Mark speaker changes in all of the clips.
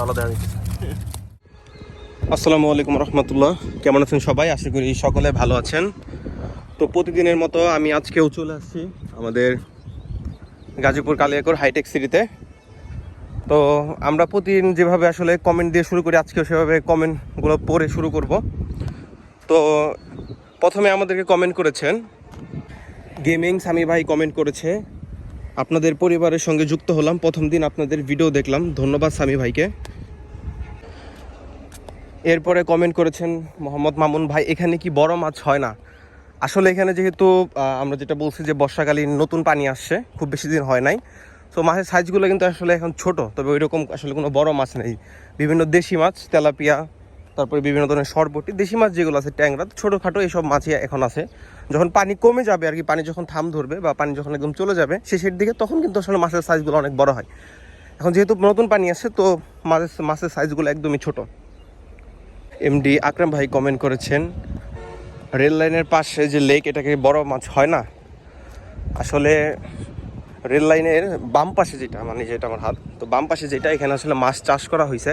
Speaker 1: ভালো দেখা যাচ্ছে আসসালামু আলাইকুম রহমতুল্লাহ। কেমন আছেন সবাই? আশা করি সকলে ভালো আছেন। তো প্রতিদিনের মতো আমি আজকেও চলে আসছি আমাদের গাজীপুর কালিয়াকর হাইটেক সিটিতে তো আমরা প্রতিদিন যেভাবে আসলে কমেন্ট দিয়ে শুরু করি, আজকেও সেভাবে কমেন্টগুলো পড়ে শুরু করব। তো প্রথমে আমাদেরকে কমেন্ট করেছেন। গেমিং সামি ভাই কমেন্ট করেছে। আপনাদের পরিবারের সঙ্গে যুক্ত হলাম। প্রথম দিন আপনাদের ভিডিও দেখলাম। ধন্যবাদ সামি ভাইকে। এরপরে কমেন্ট করেছেন মোহাম্মদ মামুন ভাই, এখানে কি বড় মাছ হয় না? আসলে এখানে যেহেতু আমরা যেটা বলছি যে বর্ষাকালীন নতুন পানি আসছে, খুব বেশি দিন হয় নাই। তো মাছের সাইজগুলো কিন্তু আসলে এখন ছোট, তবে ওই রকম আসলে কোনো বড় মাছ নেই। বিভিন্ন দেশি মাছ, তেলাপিয়া তারপরে বিভিন্ন ধরনের সরবটি দেশি মাছ যেগুলো আছে, ট্যাংরা ছোটোখাটো এইসব মাছই এখন আছে। যখন পানি কমে যাবে আর কি, পানি যখন থাম ধরবে বা পানি যখন একদম চলে যাবে, শেষের দিকে তখন কিন্তু আসলে মাছের সাইজগুলো অনেক বড় হয়। এখন যেহেতু নতুন পানি আছে তো মাছের মাছের সাইজগুলো একদমই ছোট। এমডি আকরাম ভাই কমেন্ট করেছেন, রেল লাইনের পাশে যে লেক এটাকে বড় মাছ হয় না? আসলে রেল লাইনের বাম পাশে যেটা মানে যেটা আমার হাত, তো বাম পাশে যেটা, এখানে আসলে মাছ চাষ করা হয়েছে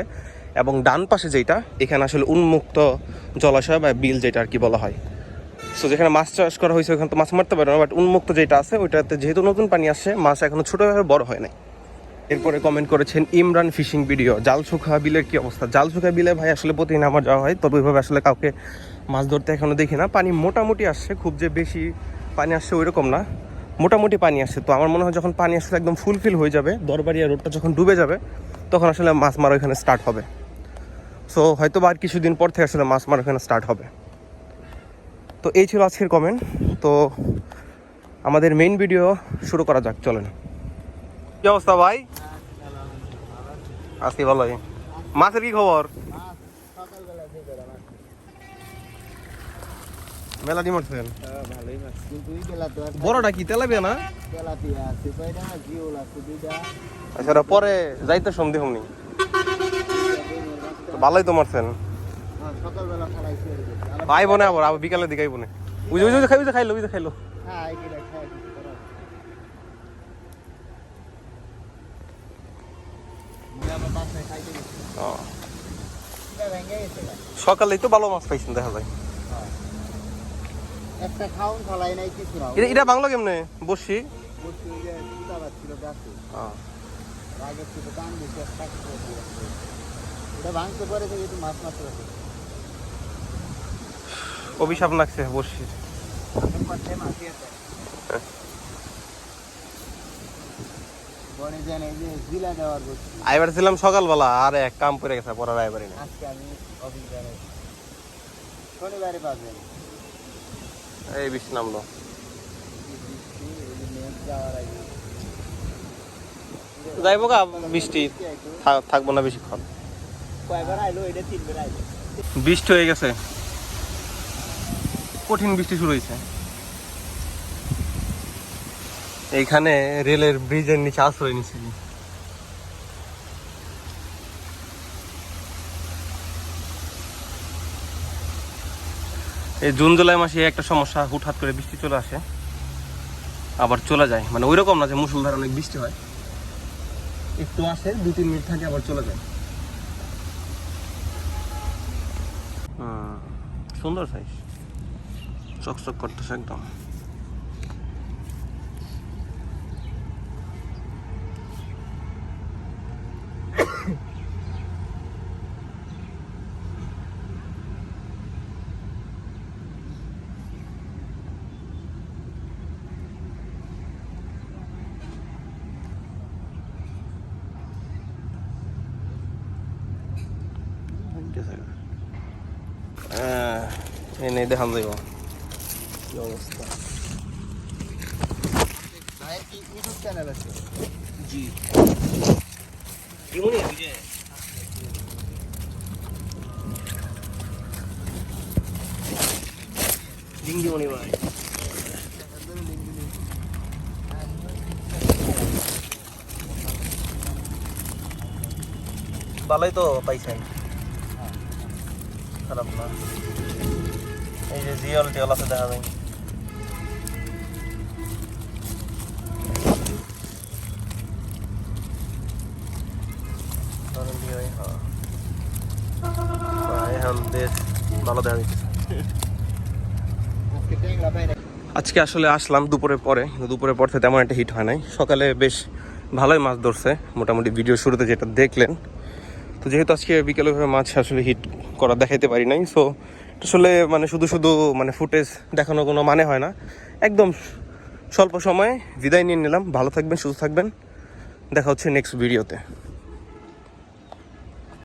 Speaker 1: এবং ডান পাশে যেটা, এখানে আসলে উন্মুক্ত জলাশয় বা বিল যেটা আর কি বলা হয়। সো যেখানে মাছ চাষ করা হয়েছে, ওখানে তো মাছ মারতে পারে না বাট উন্মুক্ত যেটা আছে, ওইটাতে যেহেতু নতুন পানি আসছে, মাছ এখনও ছোটোভাবে বড় হয় নাই। এরপরে কমেন্ট করেছেন ইমরান ফিশিং ভিডিও, জাল শুখা বিলের কি অবস্থা? জাল শুখা বিলে ভাই আসলে প্রতিদিন আমার যাওয়া হয়, তবে ওইভাবে আসলে কাউকে মাছ ধরতে এখনও দেখি না। পানি মোটামুটি আসছে, খুব যে বেশি পানি আসছে ওই রকম না। মোটামুটি পানি আসছে, তো আমার মনে হয় যখন পানি আসলে একদম ফুলফিল হয়ে যাবে, দরবারিয়া রোডটা যখন ডুবে যাবে, তখন আসলে মাছ মারা ওইখানে স্টার্ট হবে। সো হয়তো বা আর কিছুদিন পর থেকে আসলে মাছ মারা ওখানে স্টার্ট হবে। তো এই ছিল আজকের কমেন্ট তো আমাদের মেইন ভিডিও শুরু করা যাক চলেন। কি অবস্থা ভাই? আছি ভালোই। মাছের কি খবর? মেলা ডিম বড়টা কি তেলাপিয়া না? আচ্ছা পরে যাইতে সন্ধে হমনি তো ভালোই তো মারছেন।
Speaker 2: হ্যাঁ। আর
Speaker 1: বনে আবার আবার বিকালের দিকে আইবনে বুঝে বুঝে খাই বুঝে খাইলো বুঝে খাইলো
Speaker 2: হ্যাঁ।
Speaker 1: সকালেই তো ভালো মাছ পাইছেন দেখা যায়।
Speaker 2: নাই
Speaker 1: এটা বাংলা কেমনে? বসি
Speaker 2: আগে ভাঙতে পরে মাছ
Speaker 1: অভিশাপ লাগছে বসির
Speaker 2: পাশে মাছই আছে। বনে জানে যে জিলা দেওয়ার বসছি
Speaker 1: আইবার ছিলাম সকালবেলা আর এক কাম করে গেছে পড়ার আইবারই না।
Speaker 2: আজকে আমি অফিস যাব শনিবারে পাবেন
Speaker 1: এই বৃষ্টি নামলো। যাইবো গা বৃষ্টি থাকব না বেশিক্ষণ।
Speaker 2: কয়বার
Speaker 1: বৃষ্টি হয়ে গেছে। কঠিন বৃষ্টি শুরু হয়েছে। এইখানে রেলের ব্রিজের নিচে আশ্রয় নিছি এই জুন জুলাই মাসে একটা সমস্যা, হুটহাট করে বৃষ্টি চলে আসে। আবার চলে যায়। মানে ওই রকম না যে মুসুলধার অনেক বৃষ্টি হয়। একটু আসে দু তিন মিনিট থাকে, আবার চলে যায়। हम्म सुंदर साईज चकचक करतस एकदम Gracias. এই নেই দেখান যাইব কি অবস্থা
Speaker 2: ইউটিউব চ্যানেল আছে
Speaker 1: জি ইমনি বুঝে ডিঙ্গি মনি ভাই ভালোই তো পাইছেন খারাপ না। এই যে জিওল টিওল আছে দেখা যায় হয়, ভালো
Speaker 2: আজকে
Speaker 1: আসলে আসলাম দুপুরের পরে দুপুরের পর থেকে তেমন একটা হিট হয় নাই। সকালে বেশ ভালোই মাছ ধরছে। মোটামুটি ভিডিও শুরুতে যেটা দেখলেন তো যেহেতু আজকে বিকেলে ভাবে মাছ আসলে হিট করা দেখাইতে পারি নাই সো আসলে মানে শুধু শুধু মানে ফুটেজ দেখানোর কোনো মানে হয় না। একদম স্বল্প সময়ে বিদায় নিয়ে নিলাম। ভালো থাকবেন, সুস্থ থাকবেন। দেখা হচ্ছে নেক্সট ভিডিওতে